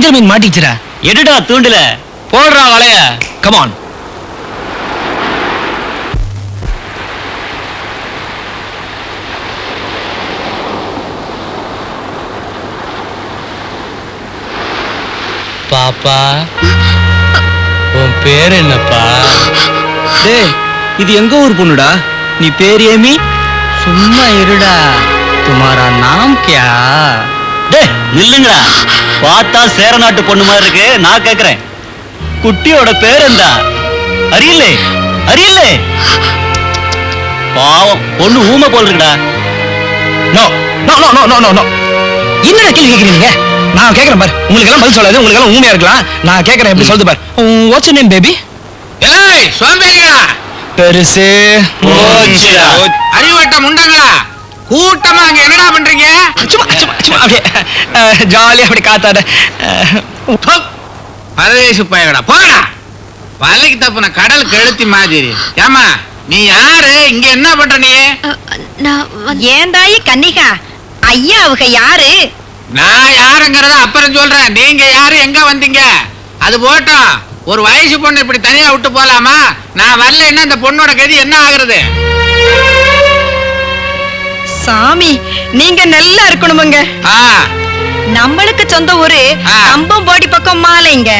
வஞ்சர மீன் மாட்டிச்சுடா எடுடா தூண்டுல. போடுறா வலைய. கமான் பாப்பா உன் பேர் என்னப்பா? டேய் இது எங்க ஊர் பொண்ணுடா? நீ பேர் ஏமி? சும்மா இருடா. துமாரா நாம் கியா? நில்லுங்கடா. பார்த்தா சேர நாட்டு பொண்ணு மாதிரி இருக்கு. நான் கேக்குறேன். குட்டியோட பேர் என்ன அரியலே அரியலே பாவம் பொண்ணு ஊமை போல் இருக்குடா. No no no no no no no. என்னடா கேள்வி கேக்குறீங்க நான் கேக்குறேன் பாரு. உங்களுக்கு எல்லாம் பதில் சொல்லாது உங்களுக்கு எல்லாம் ஊமையா இருக்கலாம். நான் கேக்குறேன் எப்படி சொல்லுது பாரு. வாட்ஸ் நேம் பேபி ஏய் சோம்பேறியா பெருசு. போச்சுடா. அறிவட்ட முண்டங்களா கூட்டமா அங்க என்னடா பண்றீங்க? சும்மா சும்மா சும்மா அப்படியே ஜாலியா அப்படி காத்தாட. பரதேசி பயங்கடா போடா. வலைக்கு தப்புன கடல் கெளுத்தி மாதிரி. ஏமா நீ யாரு? இங்க என்ன பண்ற நீ? ஏன் தாயி கன்னிகா? ஐயா அவங்க யாரு? நான் யாருங்கிறத அப்புறம் சொல்றேன். நீங்க யாரு? எங்க வந்தீங்க? அது போட்டோம். ஒரு வயசு பொண்ணு இப்படி தனியா விட்டு போலாமா? நான் வரலைன்னா இந்த பொண்ணோட கதி என்ன ஆகுறது? சாமி நீங்க நல்லா இருக்கணுமுங்க. ஆ. நம்மளுக்கு சொந்த ஊரு. கம்பம்போடி பக்கம் மாலைங்க.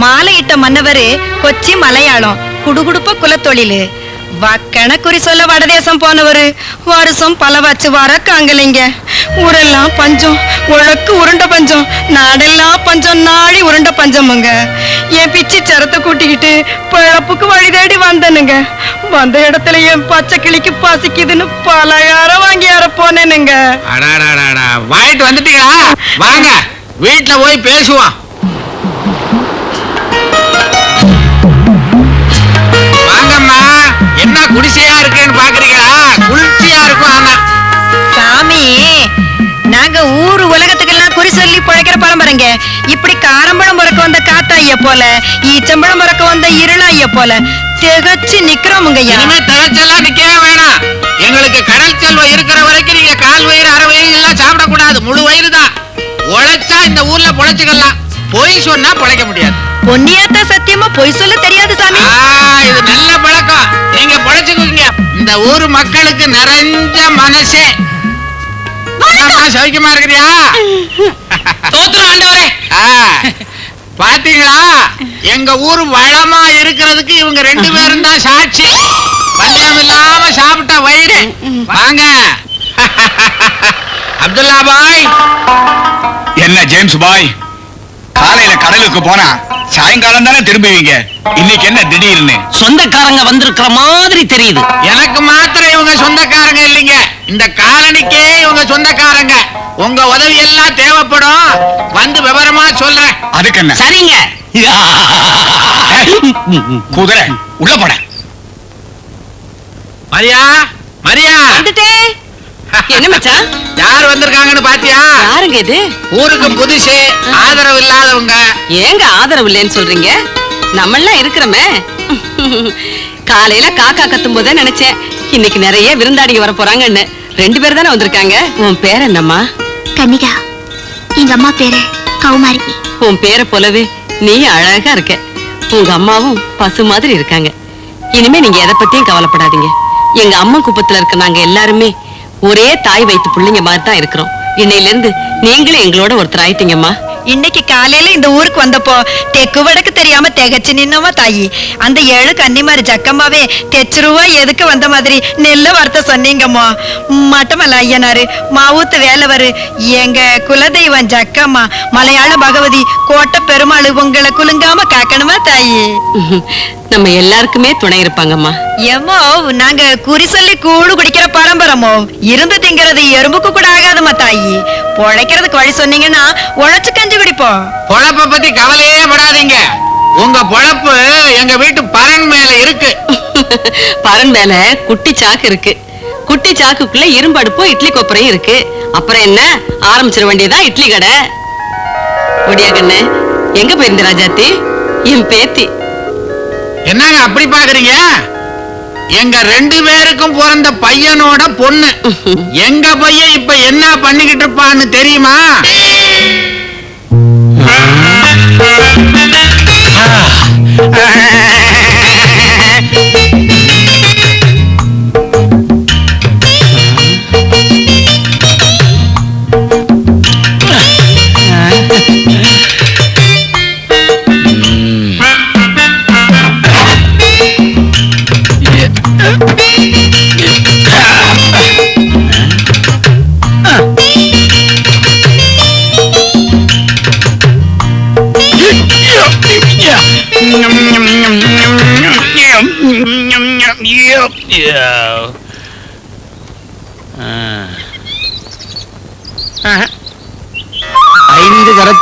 மாலையிட்ட மன்னவரு கொச்சி மலையாளம் குடுகுடுப்ப குலத்தொழிலு. வக்கண குறி சொல்ல வடதேசம் போனவரு வருஷம் பல வச்சு வர காங்கலைங்க. ஊரெல்லாம் பஞ்சம் உழக்கு உருண்ட பஞ்சம் நாடெல்லாம் பஞ்சம் நாடி உருண்ட பஞ்சமுங்க. என் பிச்சி சரத்தை கூட்டிக்கிட்டு பிழப்புக்கு வழி தேடி வந்தனுங்க. வந்த இடத்துல என் பச்சை கிளிக்கு பசிக்குதுன்னு பலகாரம் வாங்கி யார போனேனுங்க. வாங்கிட்டு வந்துட்டீங்களா? வாங்க வீட்டுல போய் பேசுவோம். வாங்கம்மா என்ன குடிசையா இருக்குன்னு பாக்க நாய போல ஈச்சம்பழம் மறக்க வந்த இருளாய போல. திகச்சு நிக்கிறோமுங்க இனிமே திகச்செல்லாம் நிக்கவே வேணாம். எங்களுக்கு கடல் செல்வம் இருக்கிற வரைக்கும் நீங்க கால் வயிறு அரை வயிறு எல்லாம் சாப்பிடக்கூடாது. முழு வயிறு தான். உழைச்சா இந்த ஊர்ல பொழைச்சுக்கலாம். பொய் சொன்னா பொழைக்க முடியாது. பொன்னியாத்தா சத்தியமா பொய் சொல்ல தெரியாது சாமி. இது நல்ல பழக்கம். நீங்க பொழைச்சுக்குவீங்க இந்த ஊர் மக்களுக்கு நிறைஞ்ச மனசே. சௌக்கியமா இருக்கிறியா? தோத்துரும் ஆண்டவரே. ஆ, பாத்தீங்களா? எங்க ஊர் வளமா இருக்கிறதுக்கு இவங்க ரெண்டு பேரும் தான் சாட்சி. பஞ்சம் இல்லாம சாப்பிட்ட வயிறு. வாங்க. அப்துல்லா பாய். என்ன ஜேம்ஸ் பாய்? காலையில கடலுக்கு போனா சாயங்காலம் தானே திரும்புவீங்க. இன்னைக்கு என்ன திடீர்னு? சொந்தக்காரங்க வந்திருக்கிற மாதிரி தெரியுது. எனக்கு மாத்திரம் இவங்க சொந்தக்காரங்க இல்லைங்க. இந்த காலனிக்கே இவங்க சொந்தக்காரங்க. உங்க உதவி எல்லாம் தேவைப்படும். வந்து விவரமா சொல்றேன். அதுக்கு என்ன? சரிங்க. குதிரை. உள்ள போட. மரியா? மரியா? என்ன மச்சான்? யார் வந்திருக்காங்கன்னு பாத்தியா? யாருங்க இது? ஊருக்கு புதுசு ஆதரவு இல்லாதவங்க. ஏங்க ஆதரவு இல்லைன்னு சொல்றீங்க? நம்மெல்லாம் இருக்கிறோமே. காலையில காக்கா கத்தும் போதே நினைச்சேன் இன்னைக்கு நிறைய விருந்தாடிங்க வர போறாங்கன்னு. ரெண்டு பேர் தானே வந்திருக்காங்க? உன் பேர் என்னம்மா? கன்னிகா. எங்க அம்மா பேரு கௌமாரி உன் பேரை போலவே நீ அழகா இருக்க. உங்க அம்மாவும் பசு மாதிரி இருக்காங்க. இனிமே நீங்க எதை பத்தியும் கவலைப்படாதீங்க. எங்க அம்மா குப்பத்துல இருக்க நாங்க எல்லாருமே ஒரே தாய் வைத்து பிள்ளைங்க மாதிரி தான் இருக்கிறோம். இன்னையில இருந்து நீங்களும் எங்களோட ஒருத்தர் ஆயிட்டீங்கம்மா. இன்னைக்கு காலையில இந்த ஊருக்கு வந்தப்போ தெக்கு வடக்கு தெரியாம திகச்சு நின்னவா தாயி அந்த ஏழு கன்னிமாரி ஜக்கம்மாவே தெச்சுருவா எதுக்கு வந்த மாதிரி நெல்ல வார்த்தை சொன்னீங்கம்மா மட்டமல்ல ஐயனாரு மாவூத்து வேலவரு எங்க குலதெய்வம் ஜக்கம்மா மலையாள பகவதி கோட்டை பெருமாள் உங்களை குலுங்காம காக்கணுமா தாயி நம்ம எல்லாருக்குமே துணை இருப்பாங்கம்மா ஏமோ நாங்க குறி சொல்லி கூடு குடிக்கிற பரம்பரமோ இருந்து திங்கிறது எறும்புக்கு கூட ஆகாதுமா தாயி பொழைக்கிறதுக்கு வழி சொன்னீங்கன்னா உழைச்சு கஞ்சி குடிப்போம் பொழப்ப பத்தி கவலையே படாதீங்க. உங்க பொழப்பு எங்க வீட்டு பரன் மேல இருக்கு. பரன் மேல குட்டி சாக்கு இருக்கு. குட்டி சாக்குக்குள்ள இரும்பு அடுப்பும் இட்லி கொப்பரையும் இருக்கு. அப்புறம் என்ன? ஆரம்பிச்சிட வேண்டியதா இட்லி கடை. ஒடியா கண்ணு எங்க போயிருந்த ராஜாத்தி? என் பேத்தி. என்னங்க அப்படி பாக்குறீங்க? எங்க ரெண்டு பேருக்கும் பிறந்த பையனோட பொண்ணு. எங்க பையன் இப்ப என்ன பண்ணிக்கிட்டு இருப்பான்னு தெரியுமா? ஐந்து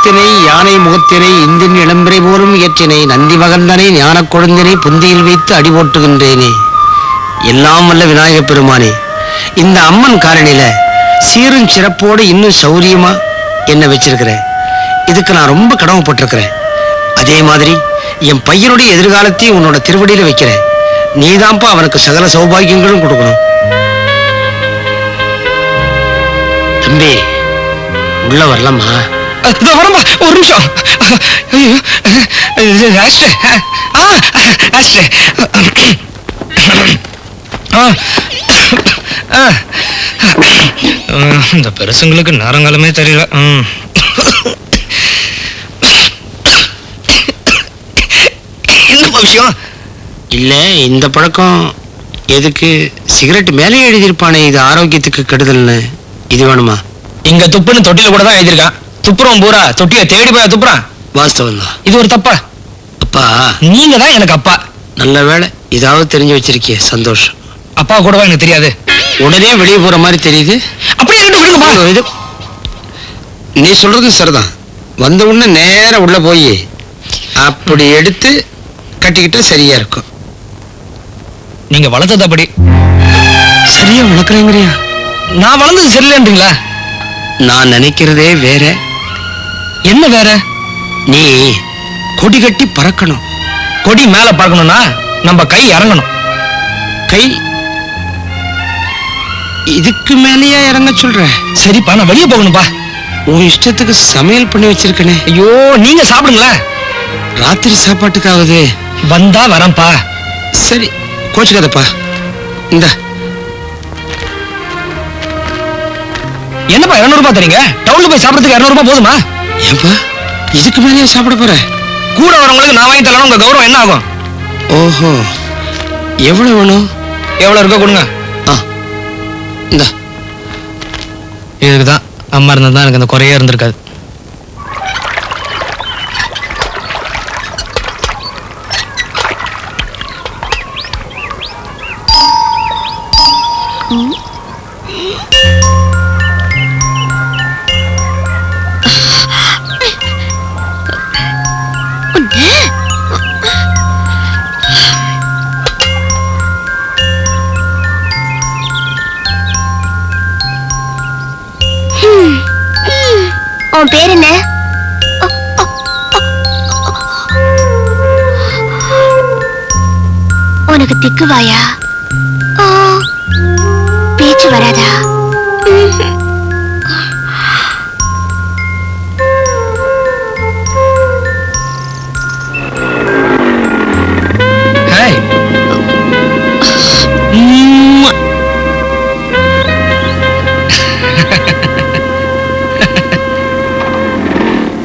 முகத்தினை யானை முகத்தினை இந்தின் இளம்பிரை போலும் இயற்றினை நந்தி மகந்தனை ஞான கொழுந்தினை புந்தியில் வைத்து அடி போட்டுகின்றேனே எல்லாம் வல்ல விநாயகப் பெருமானே இந்த அம்மன் காரணியில சீரும் சிறப்போடு இன்னும் சௌரியமா என்ன வச்சிருக்கிறேன் இதுக்கு நான் ரொம்ப கடமைப்பட்டிருக்கிறேன். அதே மாதிரி என் பையனுடைய எதிர்காலத்தையும் உன்னோட திருவடியில வைக்கிறேன். நீதான்ப்பா அவனுக்கு சகல சௌபாகியங்களும் கொடுக்கணும். தம்பி உள்ள வரலாமா? வரம்பா ஒரு நிமிஷம். ஐயோ ஆஸ்ட்ரே ஆ ஆ. இந்த பெருசுங்களுக்கு நேரங்காலமே தெரியல. ம். என்னப்பா விஷயம் இல்ல இந்த பழக்கம் எதுக்கு? சிகரெட் மேலே எழுதியிருப்பானே இது ஆரோக்கியத்துக்கு கெடுதல்னு. இது வேணுமா? இங்க துப்புன்னு தொட்டில கூட தான் எழுதியிருக்கான். துப்புறோம் பூரா. தொட்டிய தேடி போய் துப்புறான். வாஸ்தவம் தான் இது ஒரு தப்பா? அப்பா. நீங்க தான் எனக்கு அப்பா. நல்ல வேளை இதாவது தெரிஞ்சு வச்சிருக்கிய சந்தோஷம். அப்பா கூடவா எனக்கு தெரியாது? உடனே வெளியே போற மாதிரி தெரியுது. அப்படியே இது. நீ சொல்றது சரிதான். வந்த உடனே நேரா உள்ள போய் அப்படி எடுத்து கட்டிக்கிட்டா சரியா இருக்கும். நீங்க வளர்த்தது அப்படி. சரியா வளர்க்குறேங்கிறியா? நான் வளர்ந்தது சரியில்லைன்றீங்களா? நான் நினைக்கிறதே வேற. என்ன வேற? நீ கொடி கட்டி பறக்கணும். கொடி மேல பார்க்கணும்னா நம்ம கை இறங்கணும். கை இதுக்கு மேலேயே இறங்க சொல்ற? சரிப்பா நான் வெளியே போகணும்பா உன் இஷ்டத்துக்கு சமையல் பண்ணி வச்சிருக்கனே. ஐயோ நீங்க சாப்பிடுங்களேன். ராத்திரி சாப்பாட்டுக்காவது. வந்தா வரேன்ப்பா. சரி கோச்சுக்காதப்பா. இந்த. என்னப்பா இருநூறு ரூபாய் தரீங்க? டவுன்ல போய் சாப்பிடறதுக்கு இருநூறு ரூபாய் போதுமா? ஏன்பா இதுக்கு மேலேயே சாப்பிட போற? கூட வரவங்களுக்கு நான் வாங்கி தரணும் உங்க கௌரவம் என்ன ஆகும்? ஓஹோ எவ்வளவு வேணும்? எவ்வளவு இருக்கோ கொடுங்க. ஆ இந்த. இதுக்கு தான் அம்மா இருந்தா தான் எனக்கு அந்த குறையே இருந்திருக்காது. உன் பேர் என்ன? உனக்கு திக்குவாயா ஆ, பேச்சு வராதா?